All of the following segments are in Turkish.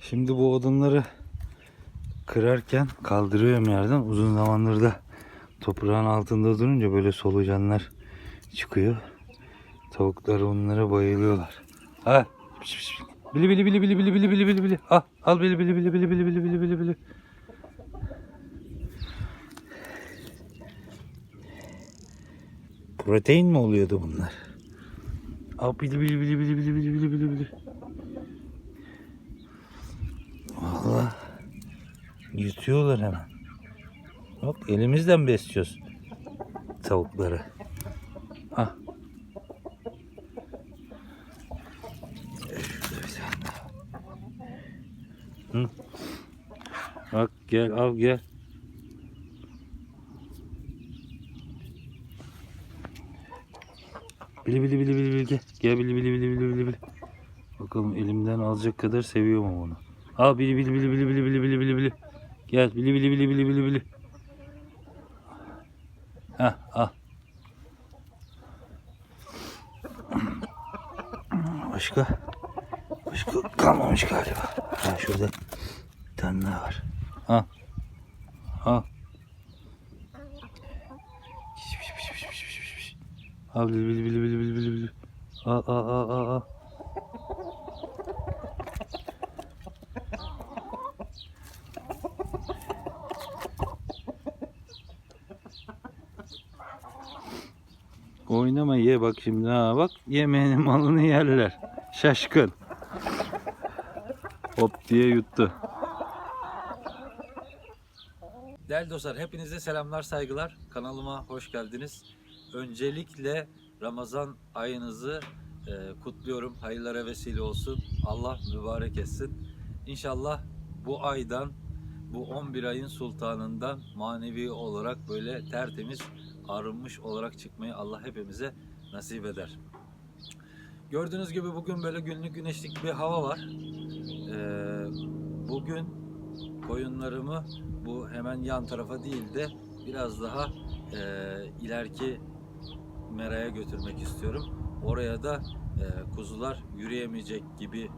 Şimdi bu odunları kırarken kaldırıyorum yerden. Uzun zamandır da toprağın altında durunca böyle solucanlar çıkıyor. Tavuklar onlara bayılıyorlar. Piş. Bili bili bili bili bili bili bili bili bili. Al. Al bili bili bili bili bili bili bili bili bili. Protein mi oluyordu bunlar? Al bili bili bili bili bili bili bili bili bili. Valla yutuyorlar hemen. Hop elimizden besliyoruz tavukları. Ah. Hı. Bak gel al gel. Bili bili bili bili bili gel. Bili bili bili bili bili bili. Bakalım elimden alacak kadar seviyor mu onu? Al bili bili bili bili bili bili bili bili. Gel bili bili bili bili bili bili. Heh al. Başka? Başka kalmamış galiba. Ha şurada bir tane daha var. Ha. Al bili bili bili bili bili bili bili. Al al al al al. Oynama ye bak şimdi ha bak yemeğinin malını yerler. Şaşkın. Hop diye yuttu. Değerli dostlar hepinize selamlar saygılar. Kanalıma hoş geldiniz. Öncelikle Ramazan ayınızı e, kutluyorum. Hayırlara vesile olsun. Allah mübarek etsin. İnşallah bu aydan bu 11 ayın sultanından manevi olarak böyle tertemiz arınmış olarak çıkmayı Allah hepimize nasip eder. Gördüğünüz gibi bugün böyle günlük güneşlik bir hava var. Ee, bugün koyunlarımı bu hemen yan tarafa değil de biraz daha e, ileriki meraya götürmek istiyorum. Oraya da e, kuzular yürüyemeyecek gibi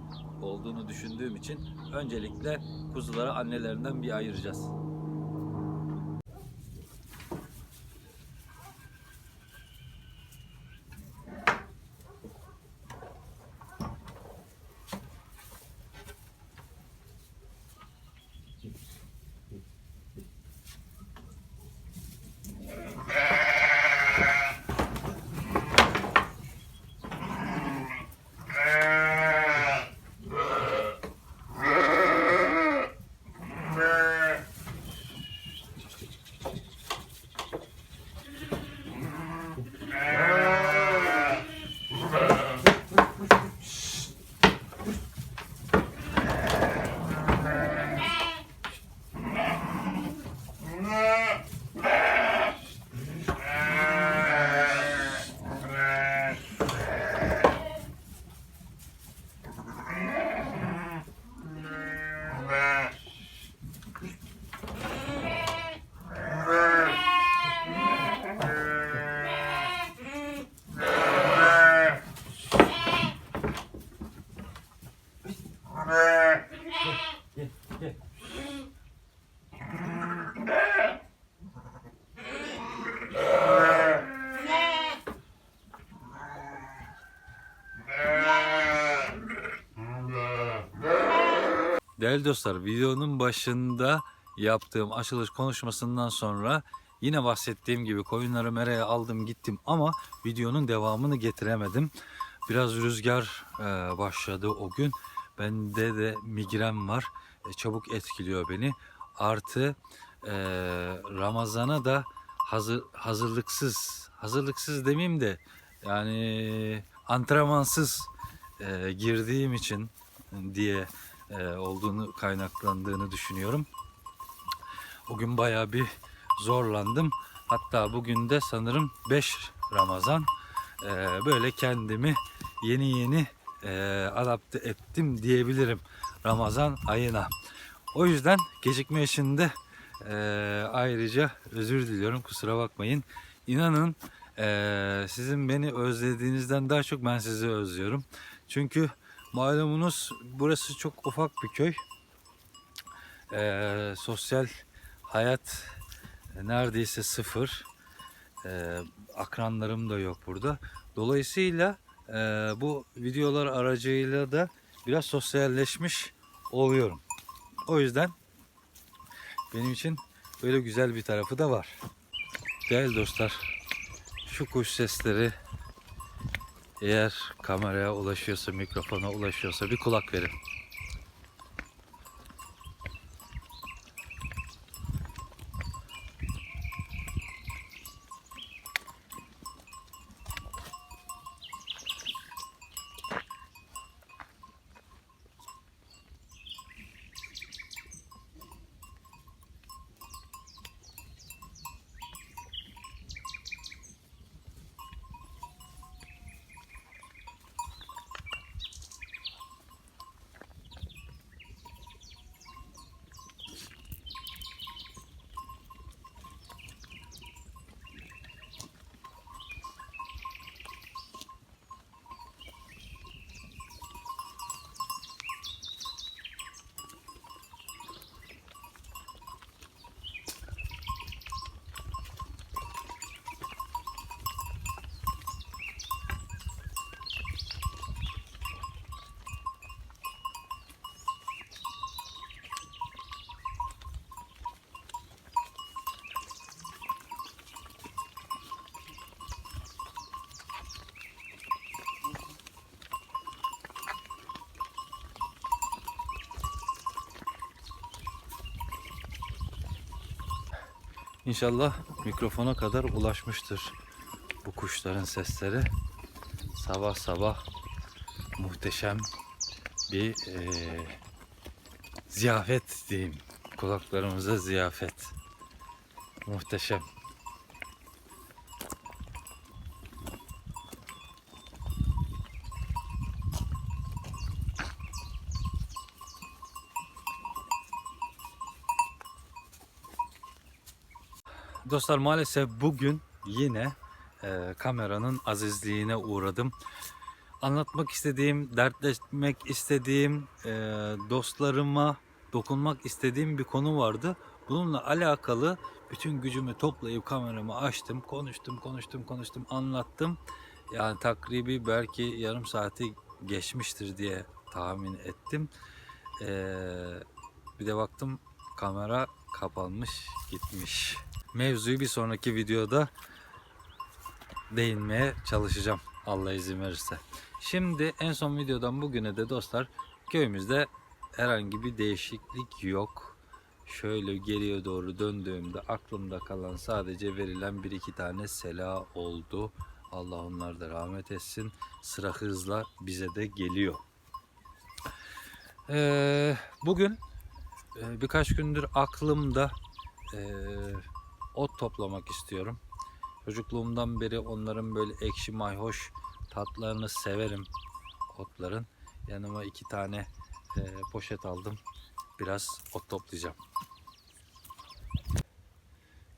olduğunu düşündüğüm için öncelikle kuzuları annelerinden bir ayıracağız. Değerli dostlar videonun başında yaptığım açılış konuşmasından sonra yine bahsettiğim gibi koyunları meraya aldım gittim ama videonun devamını getiremedim. Biraz rüzgar e, başladı o gün. Bende de migren var. E, çabuk etkiliyor beni. Artı e, Ramazan'a da hazır, hazırlıksız, hazırlıksız demeyeyim de yani antrenmansız e, girdiğim için diye olduğunu kaynaklandığını düşünüyorum. O gün bayağı bir zorlandım. Hatta bugün de sanırım 5 Ramazan e, böyle kendimi yeni yeni e, adapte ettim diyebilirim Ramazan ayına. O yüzden gecikme için de e, ayrıca özür diliyorum kusura bakmayın. İnanın e, sizin beni özlediğinizden daha çok ben sizi özlüyorum. Çünkü Malumunuz burası çok ufak bir köy. Ee, sosyal hayat neredeyse sıfır. Ee, akranlarım da yok burada. Dolayısıyla e, bu videolar aracıyla da biraz sosyalleşmiş oluyorum. O yüzden benim için böyle güzel bir tarafı da var. Değerli dostlar, şu kuş sesleri eğer kameraya ulaşıyorsa, mikrofona ulaşıyorsa bir kulak verin. İnşallah mikrofona kadar ulaşmıştır bu kuşların sesleri. Sabah sabah muhteşem bir eee, ziyafet diyeyim. Kulaklarımıza ziyafet. Muhteşem. Dostlar maalesef bugün yine e, kameranın azizliğine uğradım. Anlatmak istediğim, dertleşmek istediğim, e, dostlarıma dokunmak istediğim bir konu vardı. Bununla alakalı bütün gücümü toplayıp kameramı açtım, konuştum, konuştum, konuştum, anlattım. Yani takribi belki yarım saati geçmiştir diye tahmin ettim. E, bir de baktım kamera kapanmış, gitmiş mevzuyu bir sonraki videoda değinmeye çalışacağım Allah izin verirse. Şimdi en son videodan bugüne de dostlar köyümüzde herhangi bir değişiklik yok. Şöyle geriye doğru döndüğümde aklımda kalan sadece verilen bir iki tane sela oldu. Allah onlar da rahmet etsin. Sıra hızla bize de geliyor. Ee, bugün e, birkaç gündür aklımda e, ot toplamak istiyorum. Çocukluğumdan beri onların böyle ekşi mayhoş tatlarını severim otların. Yanıma iki tane e, poşet aldım. Biraz ot toplayacağım.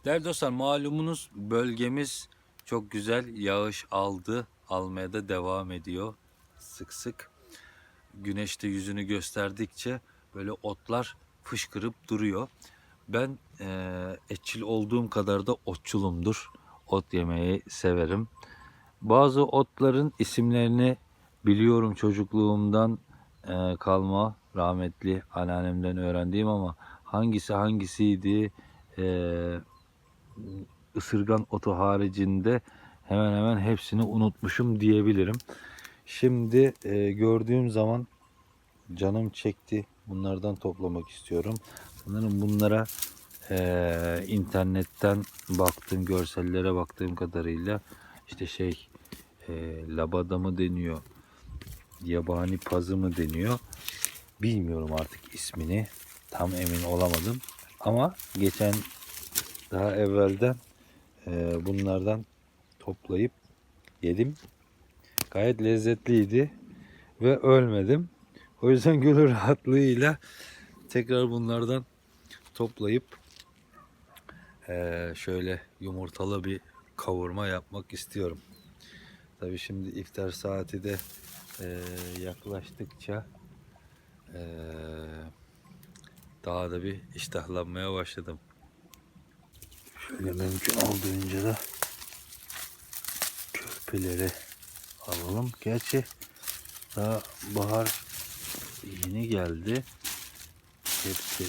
Değerli dostlar malumunuz bölgemiz çok güzel yağış aldı. Almaya da devam ediyor sık sık. Güneşte yüzünü gösterdikçe böyle otlar fışkırıp duruyor. Ben eee etçil olduğum kadar da otçulumdur. Ot yemeyi severim. Bazı otların isimlerini biliyorum çocukluğumdan eee, kalma rahmetli anneannemden öğrendiğim ama hangisi hangisiydi eee ısırgan otu haricinde hemen hemen hepsini unutmuşum diyebilirim. Şimdi eee, gördüğüm zaman canım çekti. Bunlardan toplamak istiyorum. Sanırım bunlara eee, internetten baktığım görsellere baktığım kadarıyla işte şey eee labada mı deniyor yabani pazı mı deniyor bilmiyorum artık ismini tam emin olamadım. Ama geçen daha evvelden eee, bunlardan toplayıp yedim. Gayet lezzetliydi ve ölmedim. O yüzden gönül rahatlığıyla tekrar bunlardan toplayıp eee, şöyle yumurtalı bir kavurma yapmak istiyorum. Tabi şimdi iftar saati de Ee, yaklaştıkça ee, daha da bir iştahlanmaya başladım. Şöyle mümkün olduğunca da körpeleri alalım. Gerçi daha bahar Yeni geldi. hepsi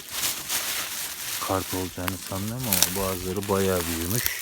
kart olacağını sanmıyorum ama bazıları bayağı büyümüş.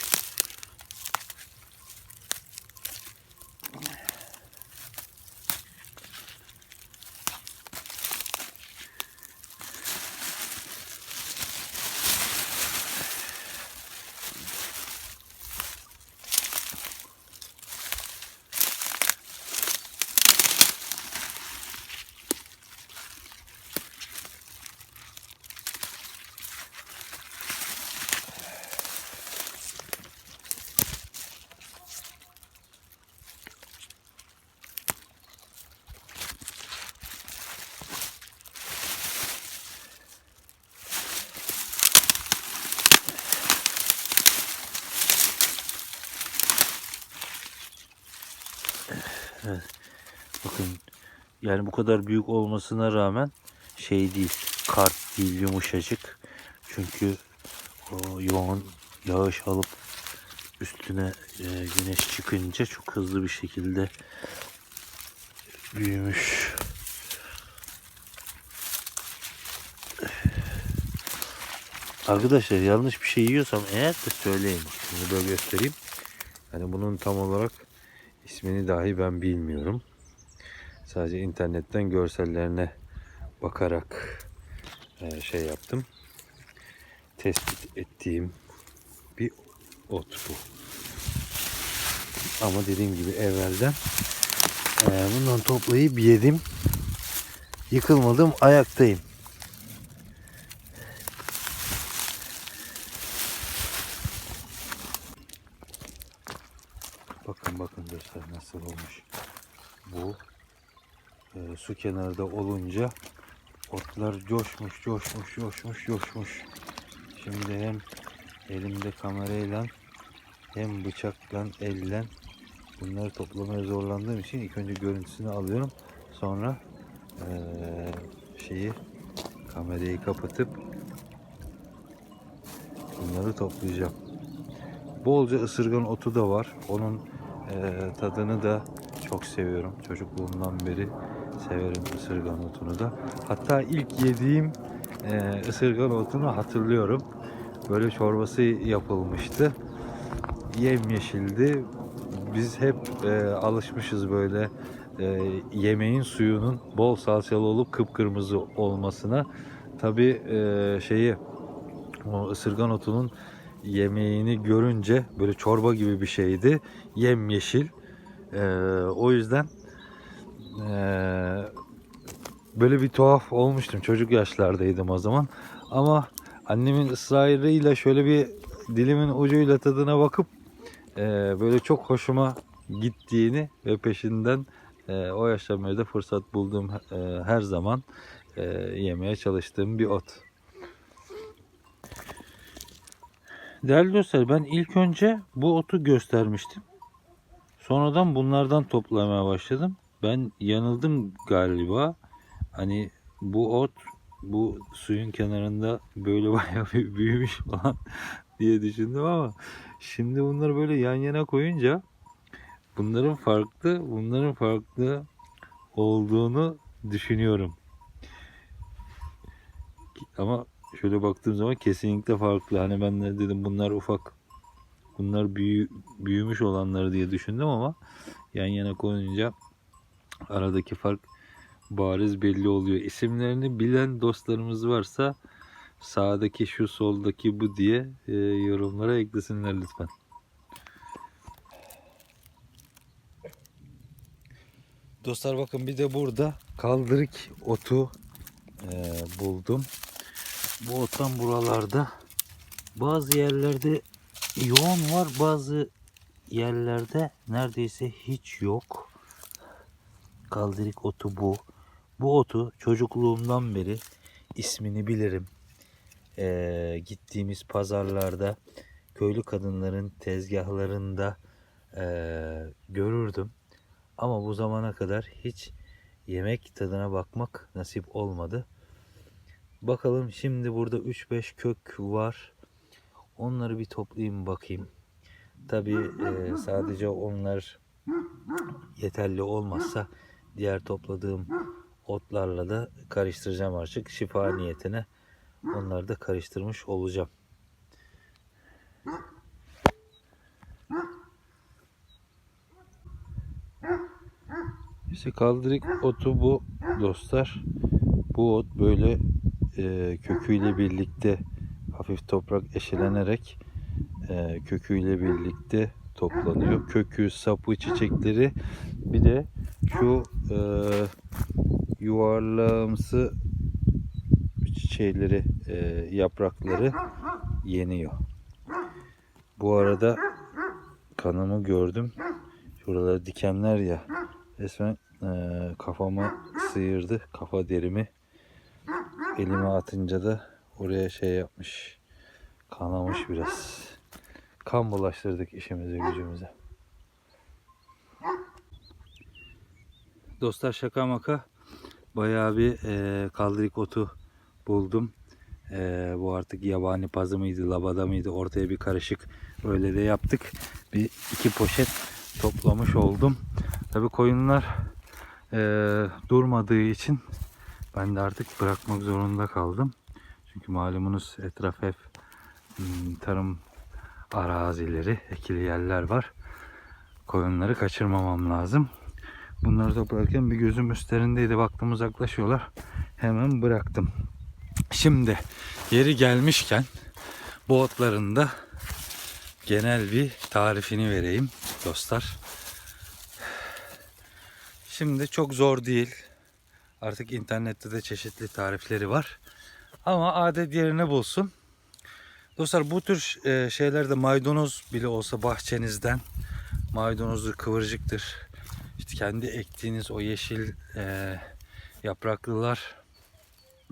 Bakın yani bu kadar büyük olmasına rağmen şey değil, kart değil yumuşacık. Çünkü o yoğun yağış alıp üstüne e, güneş çıkınca çok hızlı bir şekilde büyümüş. Arkadaşlar yanlış bir şey yiyorsam eğer de söyleyin. Şimdi böyle göstereyim. Yani bunun tam olarak ismini dahi ben bilmiyorum. Sadece internetten görsellerine bakarak e, şey yaptım. Tespit ettiğim bir ot bu. Ama dediğim gibi evvelden e, bundan toplayıp yedim. Yıkılmadım ayaktayım. Bakın bakın göster nasıl olmuş. Bu su kenarında olunca otlar coşmuş, coşmuş, coşmuş, coşmuş. Şimdi hem elimde kamerayla hem bıçakla, elle bunları toplamaya zorlandığım için ilk önce görüntüsünü alıyorum. Sonra e, şeyi kamerayı kapatıp bunları toplayacağım. Bolca ısırgan otu da var. Onun e, tadını da çok seviyorum. Çocukluğumdan beri severim ısırgan otunu da. Hatta ilk yediğim e, ısırgan otunu hatırlıyorum. Böyle çorbası yapılmıştı. Yemyeşildi. Biz hep e, alışmışız böyle e, yemeğin suyunun bol salçalı olup kıpkırmızı olmasına. Tabii e, şeyi o ısırgan otunun yemeğini görünce böyle çorba gibi bir şeydi. Yemyeşil. Ee, o yüzden ee, böyle bir tuhaf olmuştum. Çocuk yaşlardaydım o zaman. Ama annemin ısrarıyla şöyle bir dilimin ucuyla tadına bakıp ee, böyle çok hoşuma gittiğini ve peşinden ee, o beri de fırsat bulduğum ee, her zaman ee, yemeye çalıştığım bir ot. Değerli dostlar ben ilk önce bu otu göstermiştim. Sonradan bunlardan toplamaya başladım. Ben yanıldım galiba. Hani bu ot bu suyun kenarında böyle bayağı bir büyümüş falan diye düşündüm ama şimdi bunları böyle yan yana koyunca bunların farklı bunların farklı olduğunu düşünüyorum. Ama şöyle baktığım zaman kesinlikle farklı. Hani ben de dedim bunlar ufak. Bunlar büyü, büyümüş olanları diye düşündüm ama yan yana koyunca aradaki fark bariz belli oluyor. İsimlerini bilen dostlarımız varsa sağdaki şu soldaki bu diye e, yorumlara eklesinler lütfen. Dostlar bakın bir de burada kaldırık otu e, buldum bu otan buralarda bazı yerlerde yoğun var bazı yerlerde neredeyse hiç yok. Kaldırık otu bu. Bu otu çocukluğumdan beri ismini bilirim. Ee, gittiğimiz pazarlarda köylü kadınların tezgahlarında ee, görürdüm. Ama bu zamana kadar hiç yemek tadına bakmak nasip olmadı. Bakalım şimdi burada 3-5 kök var. Onları bir toplayayım bakayım. Tabi sadece onlar yeterli olmazsa diğer topladığım otlarla da karıştıracağım artık. Şifa niyetine onları da karıştırmış olacağım. İşte kaldırık otu bu dostlar. Bu ot böyle e, köküyle birlikte hafif toprak eşelenerek e, köküyle birlikte toplanıyor. Kökü, sapı, çiçekleri bir de şu e, yuvarlağımsı şeyleri, e, yaprakları yeniyor. Bu arada kanımı gördüm. Şuralarda dikenler ya resmen e, kafama sıyırdı. Kafa derimi elime atınca da oraya şey yapmış. Kanamış biraz. Kan bulaştırdık işimize gücümüze. Dostlar şaka maka bayağı bir e, kaldırık otu buldum. E, bu artık yabani pazı mıydı, labada mıydı ortaya bir karışık öyle de yaptık. Bir iki poşet toplamış oldum. Tabi koyunlar e, durmadığı için ben de artık bırakmak zorunda kaldım. Çünkü malumunuz etraf hep hmm, tarım arazileri, ekili yerler var. Koyunları kaçırmamam lazım. Bunları toplarken bir gözüm üstlerindeydi. Baktım uzaklaşıyorlar. Hemen bıraktım. Şimdi yeri gelmişken bu otların da genel bir tarifini vereyim dostlar. Şimdi çok zor değil. Artık internette de çeşitli tarifleri var. Ama adet yerini bulsun. Dostlar bu tür e, şeylerde maydanoz bile olsa bahçenizden maydanozdur, kıvırcıktır. İşte kendi ektiğiniz o yeşil e, yapraklılar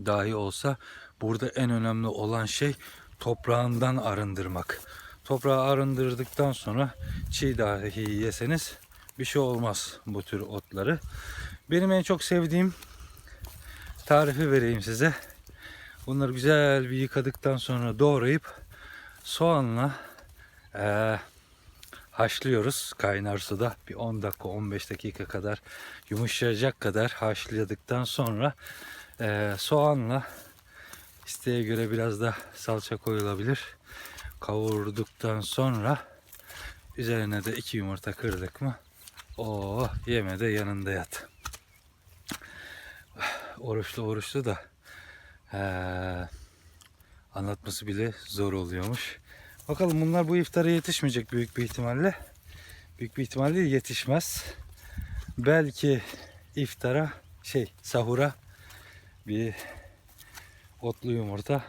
dahi olsa burada en önemli olan şey toprağından arındırmak. Toprağı arındırdıktan sonra çiğ dahi yeseniz bir şey olmaz bu tür otları. Benim en çok sevdiğim tarifi vereyim size. Bunları güzel bir yıkadıktan sonra doğrayıp soğanla eee, haşlıyoruz kaynar suda. Bir 10 dakika 15 dakika kadar yumuşayacak kadar haşladıktan sonra eee, soğanla isteğe göre biraz da salça koyulabilir. Kavurduktan sonra üzerine de iki yumurta kırdık mı o yeme de yanında yat. Oruçlu oruçlu da eee, anlatması bile zor oluyormuş. Bakalım bunlar bu iftara yetişmeyecek büyük bir ihtimalle. Büyük bir ihtimalle yetişmez. Belki iftara şey sahura bir otlu yumurta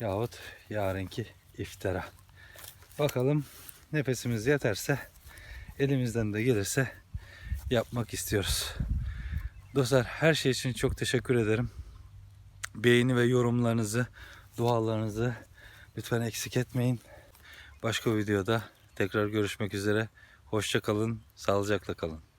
yahut yarınki iftara. Bakalım nefesimiz yeterse elimizden de gelirse yapmak istiyoruz. Dostlar her şey için çok teşekkür ederim. Beğeni ve yorumlarınızı, dualarınızı lütfen eksik etmeyin. Başka videoda tekrar görüşmek üzere. Hoşça kalın, sağlıcakla kalın.